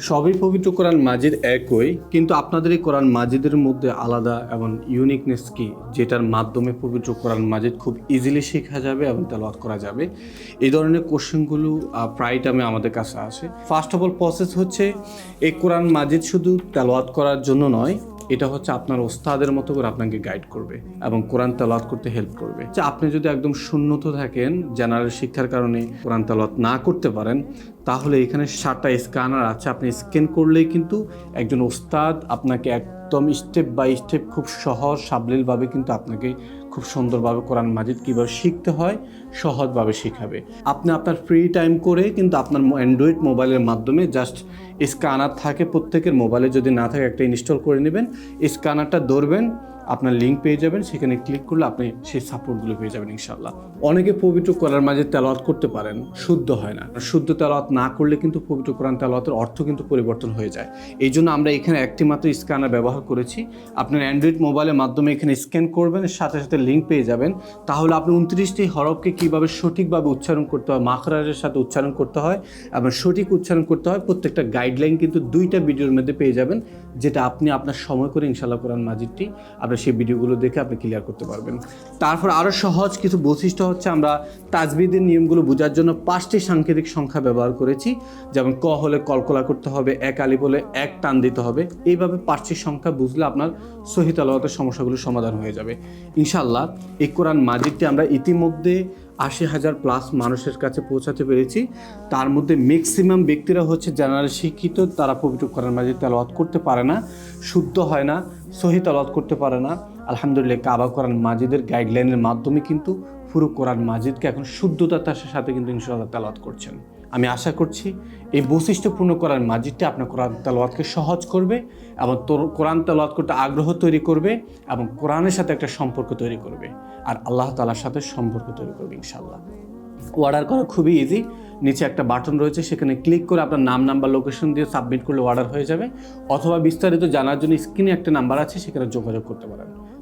সবই পবিত্র কোরআন মাজিদ একই, কিন্তু আপনাদের এই কোরআন মাজিদের মধ্যে আলাদা এবং ইউনিকনেস কি, যেটার মাধ্যমে পবিত্র কোরআন মাজিদ খুব ইজিলি শেখা যাবে এবং তেলাওয়াত করা যাবে? এই ধরনের কোশ্চেনগুলো প্রায় টাইমে আমাদের কাছে আসে। ফার্স্ট অফ অল প্রসেস হচ্ছে, এই কোরআন মাজিদ শুধু তেলাওয়াত করার জন্য নয় এটা হচ্ছে আপনার ওস্তাদের মতো করে আপনাকে গাইড করবে এবং কোরআন তালাত করতে হেল্প করবে। যে আপনি যদি একদম শূন্যত থাকেন জেনারেল শিক্ষার কারণে কোরআন তালাত না করতে পারেন, তাহলে এখানে সাতটা স্ক্যানার আছে। আপনি স্ক্যান করলেই কিন্তু একজন ওস্তাদ আপনাকে একদম স্টেপ বাই স্টেপ খুব সহজ, সাবলীলভাবে কিন্তু আপনাকে খুব সুন্দরভাবে কোরআন মাজিদ কীভাবে শিখতে হয়, সহজভাবে শেখাবে। আপনি আপনার ফ্রি টাইম করে কিন্তু আপনার অ্যান্ড্রয়েড মোবাইলের মাধ্যমে জাস্ট স্ক্যানার থাকে প্রত্যেকের মোবাইলে যদি না থাকে একটা ইনস্টল করে নেবেন স্ক্যানারটা ধরবেন আপনার লিঙ্ক পেয়ে যাবেন, সেখানে ক্লিক করলে আপনি সেই সাপোর্টগুলো পেয়ে যাবেন ইনশাল্লাহ অনেকে পবিত্র কোরআন মাঝে তেলাওয়াত করতে পারেন, শুদ্ধ হয় না। শুদ্ধ তেলাওয়াত না করলে কিন্তু পবিত্র কোরআন তেলাওয়াতের অর্থ কিন্তু পরিবর্তন হয়ে যায়। এই জন্য আমরা এখানে একটি মাত্র স্ক্যানার ব্যবহার করেছি। আপনার অ্যান্ড্রয়েড মোবাইলের মাধ্যমে এখানে স্ক্যান করবেন, সাথে সাথে লিঙ্ক পেয়ে যাবেন। তাহলে আপনি উনত্রিশটি হরফকে কীভাবে সঠিকভাবে উচ্চারণ করতে হয়, মাখরাজের সাথে উচ্চারণ করতে হয়, এবং সঠিক উচ্চারণ করতে হয়, প্রত্যেকটা গাইডলাইন কিন্তু দুইটা ভিডিওর মধ্যে পেয়ে যাবেন, যেটা আপনি আপনার সময় করে ইনশাল্লাহ কোরআন মাজিদটি আপনি সেই ভিডিওগুলো দেখে আপনি ক্লিয়ার করতে পারবেন। তারপর আরও সহজ কিছু বৈশিষ্ট্য হচ্ছে আমরা তাজবিদের নিয়মগুলো বোঝার জন্য পাঁচটি সাংকেতিক সংখ্যা ব্যবহার করেছি। যেমন ক হলে কলকলা করতে হবে, এক আলি বলে এক টান দিতে হবে। এইভাবে পাঁচটি সংখ্যা বুঝলে আপনার সহিত আলাদা সমস্যাগুলো সমাধান হয়ে যাবে। ইনশাল্লাহ এই কোরআন মাজিদটি আমরা ইতিমধ্যে আশি হাজার প্লাস মানুষের কাছে পৌঁছাতে পেরেছি। তার মধ্যে ম্যাক্সিমাম ব্যক্তিরা হচ্ছে জেনারেল শিক্ষিত, তারা পবিত্র কোরআন মাজিদ তেলাওয়াত করতে পারে না, শুদ্ধ হয় না, সহি তেলাওয়াত করতে পারে না। আলহামদুলিল্লাহ কাবা কোরআন মাজিদের গাইডলাইনের মাধ্যমে কিন্তু পুরো কোরআন মাজিদকে এখন শুদ্ধতার সাথে কিন্তু ইনশাআল্লাহ তেলাওয়াত করছেন। আমি আশা করছি এই বৈশিষ্ট্যপূর্ণ কোরআন মাজিদটা আপনার কোরআন তেলাওয়াতকে সহজ করবে এবং তোর কোরআন তেলাওয়াত করতে আগ্রহ তৈরি করবে এবং কোরআনের সাথে একটা সম্পর্ক তৈরি করবে। আর আল্লাহ তালার সাথে সম্পর্ক তৈরি করবে ইনশাল্লাহ অর্ডার করা খুবই ইজি নিচে একটা বাটন রয়েছে, সেখানে ক্লিক করে আপনার নাম নাম্বার লোকেশন দিয়ে সাবমিট করলে অর্ডার হয়ে যাবে। অথবা বিস্তারিত জানার জন্য স্ক্রিনে একটা নাম্বার আছে, সেখানে যোগাযোগ করতে পারেন।